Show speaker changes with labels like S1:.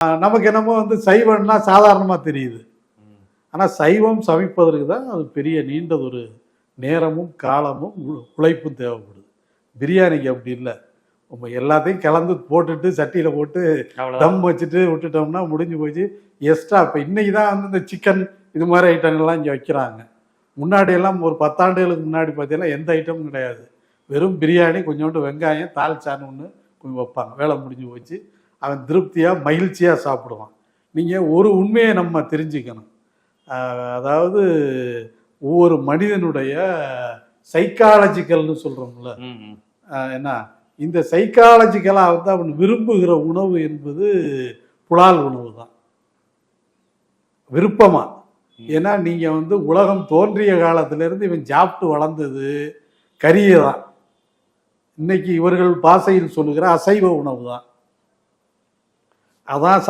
S1: நமக்கு என்னமோ வந்து சைவம்னா சாதாரணமாக தெரியுது. ஆனால் சைவம் சமைப்பதற்கு தான் அது பெரிய நீண்டதொரு நேரமும் காலமும் உழைப்பும் தேவைப்படுது. பிரியாணிக்கு அப்படி இல்லை. நம்ம எல்லாத்தையும் கலந்து போட்டுட்டு சட்டியில் போட்டு தம் வச்சுட்டு விட்டுட்டோம்னா முடிஞ்சு போச்சு. எக்ஸ்ட்ரா இப்போ இன்னைக்கு தான் வந்து இந்த சிக்கன் இது மாதிரி ஐட்டங்கள்லாம் இங்கே வைக்கிறாங்க. முன்னாடி எல்லாம் ஒரு பத்தாண்டுகளுக்கு முன்னாடி பார்த்தீங்கன்னா எந்த ஐட்டமும் கிடையாது. வெறும் பிரியாணி கொஞ்சோண்டு வெங்காயம் தாளிச்சான்னு ஒன்று கொஞ்சம் வைப்பாங்க. வேலை முடிஞ்சு போச்சு. அவன் திருப்தியாக மகிழ்ச்சியாக சாப்பிடுவான். நீங்கள் ஒரு உண்மையை நம்ம தெரிஞ்சுக்கணும். அதாவது ஒவ்வொரு மனிதனுடைய சைக்காலஜிக்கல்னு சொல்கிறோம்ல. என்ன? இந்த சைக்காலஜிக்கலாக வந்து அவன் விரும்புகிற உணவு என்பது புலால் உணவு தான் விருப்பமா ஏன்னா நீங்கள் வந்து உலகம் தோன்றிய காலத்திலேருந்து இவன் சாப்பிட்டு வளர்ந்தது கறியை தான் இன்னைக்கு இவர்கள் பாசையில் சொல்லுகிற அசைவ உணவு தான் அதான்